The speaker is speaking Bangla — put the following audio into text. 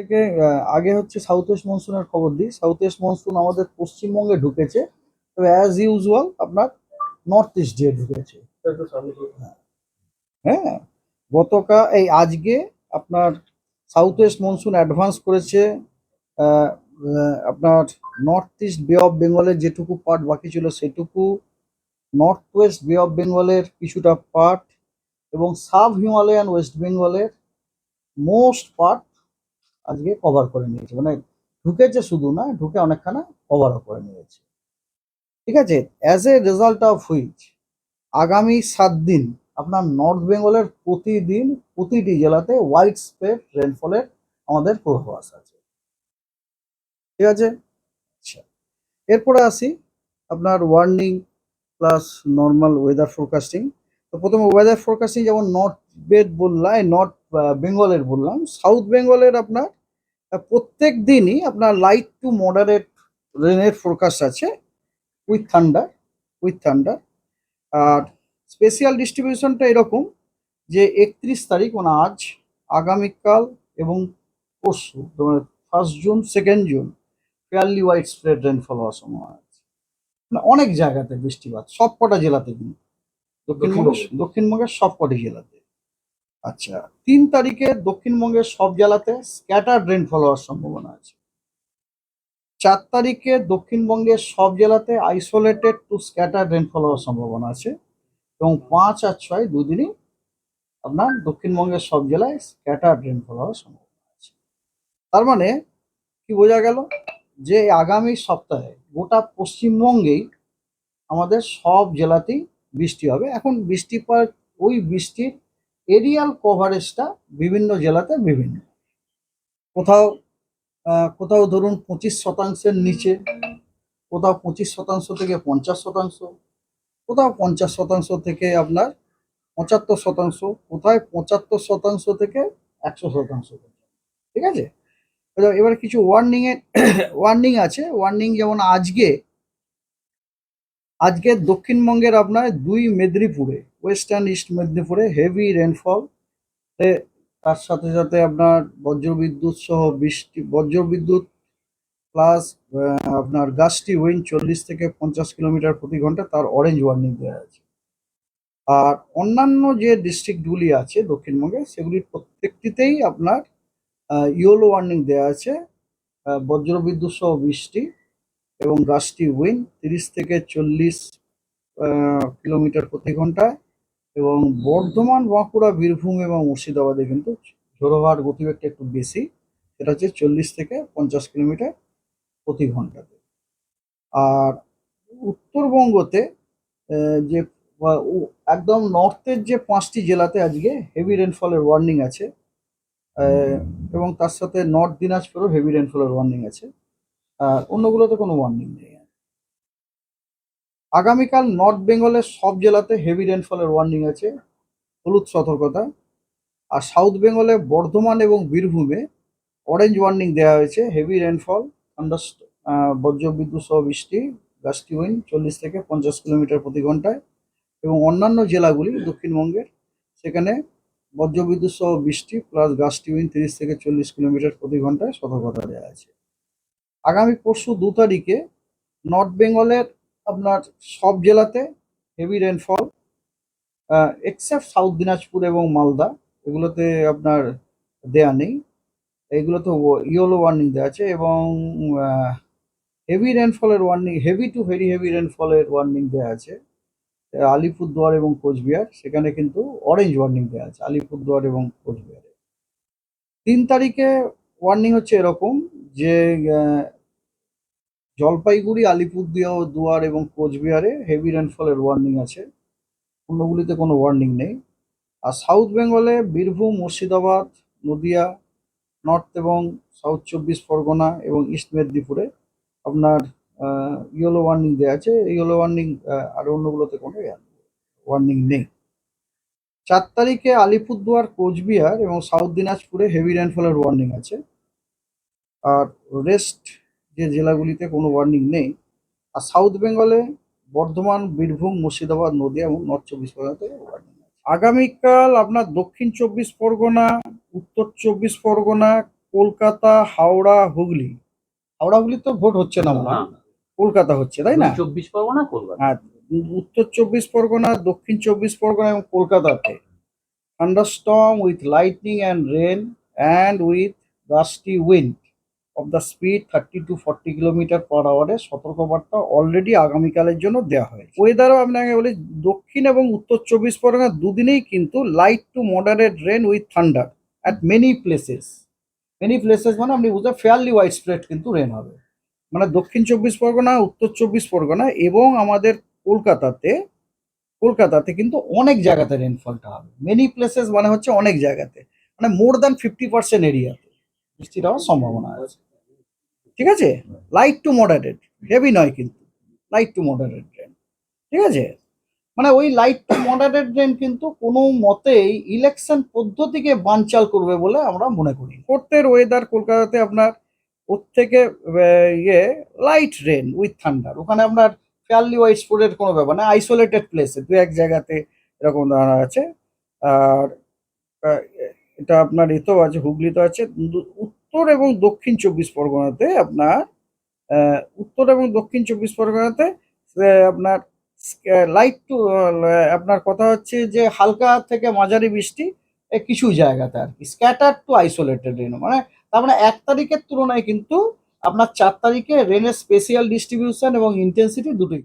থেকে আগে হচ্ছে সাউথ ওয়েস্ট মনসুনের খবর দিই। সাউথ ওয়েস্ট মনসুন আমাদের পশ্চিমবঙ্গে ঢুকেছে, তবে অ্যাজ ইউজুয়াল আপনার নর্থ ইস্ট দিয়ে ঢুকেছে। হ্যাঁ গতকাল এই আজকে আপনার সাউথ ওয়েস্ট মনসুন অ্যাডভান্স করেছে আপনার নর্থ ইস্ট বে অফ বেঙ্গলের যেটুকু পার্ট বাকি ছিল সেটুকু নর্থ ওয়েস্ট বে অফ বেঙ্গলের কিছুটা পার্ট এবং সাব হিমালয়ান ওয়েস্ট বেঙ্গলের মোস্ট পার্ট আজকে কভার করে নিয়েছে। মানে ঢুকেছে শুধু না, ঢুকে অনেকখানা কভারও করে নিয়েছে। ঠিক আছে? As a result of which আগামী সাত দিন আপনার নর্থ বেঙ্গলের প্রতিদিন প্রতিটি জেলাতে হোয়াইট স্প্রেড রেনফলের আমাদের পূর্বাভাস আছে। ঠিক আছে? আচ্ছা। এরপরে আসি আপনার warning plus normal weather forecasting তো প্রথমে ওয়েদার ফোরকাস্টিং যেমন নর্থ বেড বললাম নর্থ বেঙ্গলের বললাম। সাউথ বেঙ্গলের আপনার প্রত্যেক দিনই আপনার লাইট টু মডারেট রেনের ফোরকাস্ট আছে উইথ থান্ডার উইথ থান্ডার। আর স্পেশাল ডিস্ট্রিবিউশনটা এরকম যে একত্রিশ তারিখ মানে আজ আগামীকাল এবং পরশু first June second June fairly widespread rainfall হওয়ার সম্ভাবনা আছে। মানে অনেক জায়গাতে বৃষ্টিপাত সব কটা জেলাতে কিন্তু। দক্ষিণবঙ্গের দক্ষিণবঙ্গের সব কটি জেলাতে। আচ্ছা তিন তারিখে দক্ষিণবঙ্গের সব জেলাতে স্ক্যাটার রেনফল হওয়ার সম্ভাবনা আছে। চার তারিখে দক্ষিণবঙ্গের সব জেলাতে আইসোলেটেড টু স্ক্যাটার রেনফল হওয়ার সম্ভাবনা আছে এবং পাঁচ আর ছয় দুদিনই আপনার দক্ষিণবঙ্গের সব জেলায় স্ক্যাটার রেনফল হওয়ার সম্ভাবনা আছে। তার মানে কি বোঝা গেল? যে আগামী সপ্তাহে গোটা পশ্চিমবঙ্গেই আমাদের সব জেলাতেই বৃষ্টি হবে। এখন বৃষ্টিপাত, ওই বৃষ্টির এরিয়াল কভারেজটা বিভিন্ন জেলাতে বিভিন্ন। কোথাও কোথাও ধরুন পঁচিশ শতাংশের নিচে, কোথাও পঁচিশ শতাংশ থেকে পঞ্চাশ শতাংশ, কোথাও পঞ্চাশ শতাংশ থেকে আপনার পঁচাত্তর শতাংশ, কোথায় পঁচাত্তর শতাংশ থেকে একশো শতাংশ ঠিক আছে? এবার- কিছু ওয়ার্নিং এর ওয়ার্নিং আছে। ওয়ার্নিং যেমন আজকে আজকে দক্ষিণবঙ্গের আপনার দুই মেদিনীপুরে ওয়েস্টার্ন ইস্ট মেদিনীপুরে হেভি রেনফল তার সাথে সাথে আপনার বজ্রবিদ্যুৎ সহ বৃষ্টি, বজ্রবিদ্যুৎ প্লাস আপনার গাছটি উইন্ড চল্লিশ থেকে পঞ্চাশ কিলোমিটার প্রতি ঘণ্টা তার অরেঞ্জ ওয়ার্নিং দেওয়া আছে। আর অন্যান্য যে ডিস্ট্রিক্টগুলি আছে দক্ষিণবঙ্গে, সেগুলির প্রত্যেকটিতেই আপনার ইয়েলো ওয়ার্নিং দেওয়া আছে বজ্রবিদ্যুৎ সহ বৃষ্টি এবং গাছটি উইন্ড তিরিশ থেকে চল্লিশ কিলোমিটার প্রতি ঘন্টায়। এবং বর্ধমান, বাঁকুড়া, বীরভূম এবং মুর্শিদাবাদে কিন্তু ঝোড়ো হওয়ার গতিবেগটা একটু বেশি। সেটা হচ্ছে চল্লিশ থেকে পঞ্চাশ কিলোমিটার প্রতি ঘন্টাতে। আর উত্তরবঙ্গতে যে একদম নর্থের যে পাঁচটি জেলাতে আজকে হেভি রেনফলের ওয়ার্নিং আছে এবং তার সাথে নর্থ দিনাজপুরও হেভি রেনফলের ওয়ার্নিং আছে। আর অন্যগুলোতে কোনো ওয়ার্নিং নেই। আগামীকাল নর্থ বেঙ্গলের সব জেলাতে হেভি রেনফলের ওয়ার্নিং আছে, হলুদ সতর্কতা। আর সাউথ বেঙ্গলে বর্ধমান এবং বীরভূমে অরেঞ্জ ওয়ার্নিং দেওয়া হয়েছে হেভি রেনফল থান্ডার বজ্রবিদ্যুৎ সহ বৃষ্টি উইন চল্লিশ থেকে পঞ্চাশ কিলোমিটার প্রতি ঘন্টায় এবং অন্যান্য জেলাগুলি দক্ষিণবঙ্গের, সেখানে বজ্রবিদ্যুৎ সহ বৃষ্টি প্লাস উইন তিরিশ থেকে চল্লিশ কিলোমিটার প্রতি ঘন্টায় সতর্কতা দেওয়া আছে। আগামী পরশু দু তারিখে নর্থ বেঙ্গলের আপনার সব জেলাতে heavy rainfall except south Dinajpur এবং মালদা। এগুলোতে আপনার দেয়া নেই। এগুলো তো ইয়েলো ওয়ার্নিং দেওয়া আছে এবং heavy রেনফলের warning heavy to very heavy রেনফলের warning দেওয়া আছে। আলিপুরদুয়ার এবং কোচবিহার, সেখানে কিন্তু অরেঞ্জ ওয়ার্নিং দেওয়া আছে, আলিপুরদুয়ার এবং কোচবিহারে। তিন তারিখে ওয়ার্নিং হচ্ছে এরকম যে জলপাইগুড়ি, আলিপুরদুয়ার, দুয়ার এবং কোচবিহারে হেভি রেনফলের ওয়ার্নিং আছে। অন্যগুলিতে কোনো ওয়ার্নিং নেই। আর সাউথ বেঙ্গলে বীরভূম, মুর্শিদাবাদ, নদিয়া নর্থ এবং সাউথ চব্বিশ পরগনা এবং ইস্ট মেদিনীপুরে আপনার ইয়েলো ওয়ার্নিং দেওয়া আছে। ইয়েলো ওয়ার্নিং আর অন্যগুলোতে কোনো ওয়ার্নিং নেই। চার তারিখে আলিপুরদুয়ার, কোচবিহার এবং সাউথ দিনাজপুরে হেভি রেনফলের ওয়ার্নিং আছে। আর রেস্ট যে জেলাগুলিতে কোনো ওয়ার্নিং নেই। আর সাউথ বেঙ্গলে বর্ধমান বীরভূম মুর্শিদাবাদ নদিয়া এবং নর্থ চব্বিশ পরগনাতে ওয়ার্নিং আগামীকাল আপনার দক্ষিণ চব্বিশ পরগনা উত্তর চব্বিশ পরগনা কলকাতা হাওড়া হুগলি। হাওড়া হুগলি তো ভোট হচ্ছে না মনে কলকাতা হচ্ছে তাই না? চব্বিশ পরগনা কলকাতা। হ্যাঁ উত্তর চব্বিশ পরগনা দক্ষিণ চব্বিশ পরগনা এবং কলকাতাতে। Thunderstorm with lightning and rain and with gusty wind of the speed thirty to forty kilometre per আওয়ারে সতর্কবার্তা অলরেডি আগামীকালের জন্য দেওয়া হয়েছে। ওয়েদারও আপনাকে বলি, দক্ষিণ এবং উত্তর চব্বিশ পরগনা দুদিনেই কিন্তু light to moderate rain with thunder at many places many places মানে আপনি বুঝতে ফেয়ারলি ওয়াইড স্প্রেড কিন্তু রেন হবে। মানে দক্ষিণ চব্বিশ পরগনা, উত্তর চব্বিশ পরগনা এবং আমাদের কলকাতাতে কলকাতাতে কিন্তু অনেক জায়গাতে রেনফলটা হবে। মেনি প্লেসেস মানে হচ্ছে অনেক জায়গাতে। মানে মোর দ্যান ফিফটি পার্সেন্ট এরিয়াতে বৃষ্টির হওয়ার সম্ভাবনা আছে। ঠিক আছে? লাইট টু মডারেট হেভি নয় কিন্তু। লাইট টু মডারেট রেন ঠিক আছে? মানে ওই লাইট টু মডারেট রেন কিন্তু কোনো মতেই ইলেকশন পদ্ধতিকে বানচাল করবে বলে আমরা মনে করি ফোর্থের ওয়েদার কলকাতাতে আপনার ওর থেকে ইয়ে লাইট রেন উইথ থান্ডার ওখানে আপনার ফেয়ারলি ওয়াইড স্পোর্টের কোনো ব্যাপার না আইসোলেটেড প্লেসে দু এক জায়গাতে এরকম দাঁড়া আছে। আর এটা আপনার এতেও আছে, হুগলিতে আছে। উত্তর এবং দক্ষিণ চব্বিশ পরগনাতে আপনার উত্তর এবং দক্ষিণ চব্বিশ পরগনাতে আপনার লাইট টু আপনার কথা হচ্ছে যে হালকা থেকে মাঝারি বৃষ্টি কিছু জায়গাতে আর কি স্ক্যাটার টু আইসোলেটেড রেন মানে তার মানে এক তারিখের তুলনায় কিন্তু আপনার চার তারিখে রেনের স্পেশিয়াল ডিস্ট্রিবিউশন এবং ইন্টেন্সিটি দুটোই